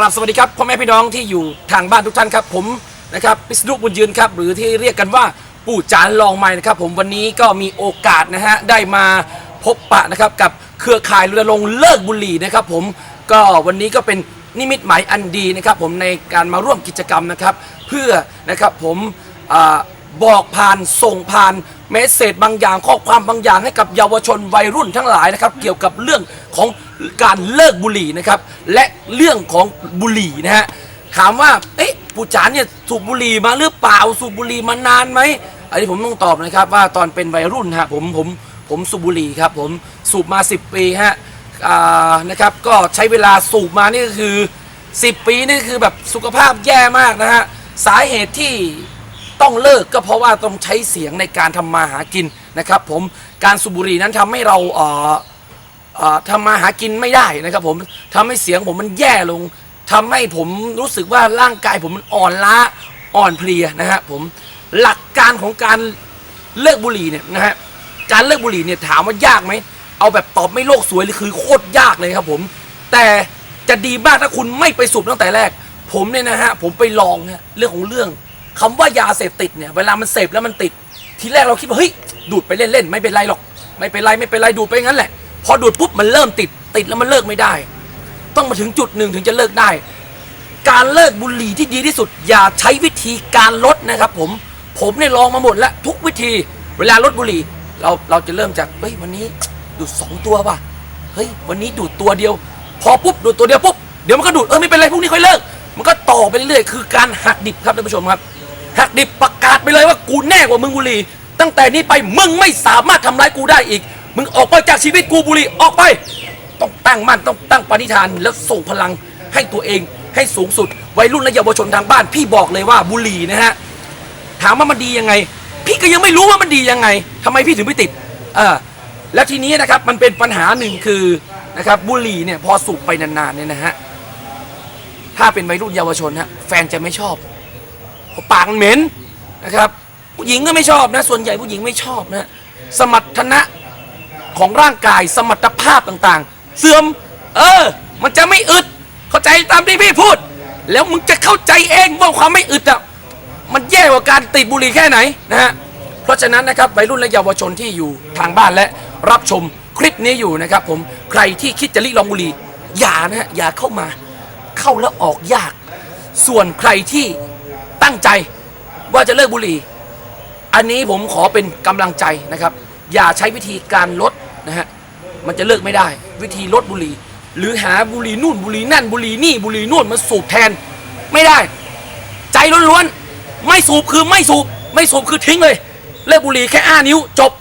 กราบสวัสดีครับพ่อแม่พี่น้องที่อยู่ทางบ้านทุกท่านครับ ผมนะครับพิษณุบุญยืนครับ หรือที่เรียกกันว่าปู่จานลองไม้นะครับ ผมวันนี้ก็มีโอกาสนะฮะได้มาพบปะนะครับกับเครือข่ายรณรงค์เลิกบุหรี่นะครับ ผมก็วันนี้ก็เป็นนิมิตหมายอันดีนะครับ ผมในการมาร่วมกิจกรรมนะครับ เพื่อนะครับผมอบอกผ่านส่งผ่านเมสเซจบางอย่างข้อความบางอย่างให้กับเยาวชนวัยรุ่นทั้งหลายนะครับ เกี่ยวกับเรื่องของ การเลิกบุหรี่นะครับ และเรื่องของบุหรี่นะฮะถามว่าเอ๊ะปู่จานเนี่ยสูบบุหรี่มาหรือเปล่าสูบบุหรี่มานานไหมอันนี้ผมต้องตอบนะครับว่าตอนเป็นวัยรุ่นฮะผมผมผมสูบบุหรี่ครับผมสูบมา 10 ปีฮะนะครับก็ใช้เวลาสูบมานี่ก็คือ 10 ปีนี่คือแบบสุขภาพแย่มากนะฮะสาเหตุที่ต้องเลิกก็เพราะว่าต้องใช้เสียงในการทำมาหากินนะครับผมการสูบบุหรี่นั้นทำให้เราเอ่อเอ่อ ทำมาหากินไม่ได้นะครับผมทำให้เสียงผมมันแย่ลงทำให้ผมรู้สึกว่าร่างกายผมมันอ่อนล้าอ่อนเพลียนะฮะผมหลักการของการเลิกบุหรี่เนี่ยนะฮะการเลิกบุหรี่เนี่ยถามว่ายากไหมเอาแบบตอบไม่โลกสวยเลยคือโคตรยากเลยครับผม แต่จะดีมากถ้าคุณไม่ไปสูบตั้งแต่แรก ผมเนี่ยนะฮะผมไปลองฮะเรื่องของเรื่องคำว่ายาเสพติดเนี่ยเวลามันเสพแล้วมันติด ทีแรกเราคิดว่าเฮ้ยดูดไปเล่นๆไม่เป็นไรหรอก ไม่เป็นไรไม่เป็นไรดูดไปงั้นแหละ พอดูดปุ๊บมันเริ่มติดติดแล้วมันเลิกไม่ได้ ต้องมาถึงจุดหนึ่งถึงจะเลิกได้ การเลิกบุหรี่ที่ดีที่สุด อย่าใช้วิธีการลดนะครับ ผมผมเนี่ยลองมาหมดแล้วทุกวิธี เวลาลดบุหรี่ เราเราจะเริ่มจากเฮ้ยวันนี้ดูดสองตัวว่ะเฮ้ยวันนี้ดูดตัวเดียว พอปุ๊บดูดตัวเดียวปุ๊บเดี๋ยวมันก็ดูดเออไม่เป็นไรพรุ่งนี้ค่อยเลิก มันก็ต่อไปเรื่อยคือการหักดิบครับท่านผู้ชมครับหักดิบประกาศไปเลยว่ากูแน่กว่ามึงบุหรี่ตั้งแต่นี้ไปมึงไม่สามารถทำร้ายกูได้อีก มึงออกไปจากชีวิตกูบุรีออกไป ต้องตั้งมั่นต้องตั้งปณิธาน แล้วส่งพลังให้ตัวเองให้สูงสุด วัยรุ่นและเยาวชนทางบ้าน พี่บอกเลยว่าบุรีนะฮะถามว่ามันดียังไง พี่ก็ยังไม่รู้ว่ามันดียังไงทำไมพี่ถึงไม่ติดเออแล้วทีนี้นะครับมันเป็นปัญหาหนึ่งคือนะครับบุหรี่เนี่ยพอสูบไปนานๆเนี่ยนะฮะถ้าเป็นวัยรุ่นเยาวชนฮะแฟนจะไม่ชอบปากมันเหม็นนะครับผู้หญิงก็ไม่ชอบนะ ส่วนใหญ่ผู้หญิงไม่ชอบนะ สมรรถนะ ของร่างกายสมรรถภาพต่างๆ เสื่อม เออ มันจะไม่อึด เข้าใจตามที่พี่พูด แล้วมึงจะเข้าใจเองว่าความไม่อึดอะมันแย่กว่าการติดบุหรี่แค่ไหนนะฮะเพราะฉะนั้นนะครับวัยรุ่นและเยาวชนที่อยู่ทางบ้านและรับชมคลิปนี้อยู่นะครับ ผมใครที่คิดจะลิลองบุหรี่อย่านะฮะอย่าเข้ามา เข้าแล้วออกยาก ส่วนใครที่ตั้งใจว่าจะเลิกบุหรี่ อันนี้ผมขอเป็นกำลังใจนะครับ อย่าใช้วิธีการลด นะฮะมันจะเลิกไม่ได้ วิธีลดบุหรี่ หรือหาบุหรี่นู่นบุหรี่นั่นบุหรี่นี่บุหรี่นู่นมาสูบแทน ไม่ได้ ใจล้วนๆไม่สูบคือไม่สูบ ไม่สูบคือทิ้งเลย เลิกบุหรี่แค่อ้านิ้วจบ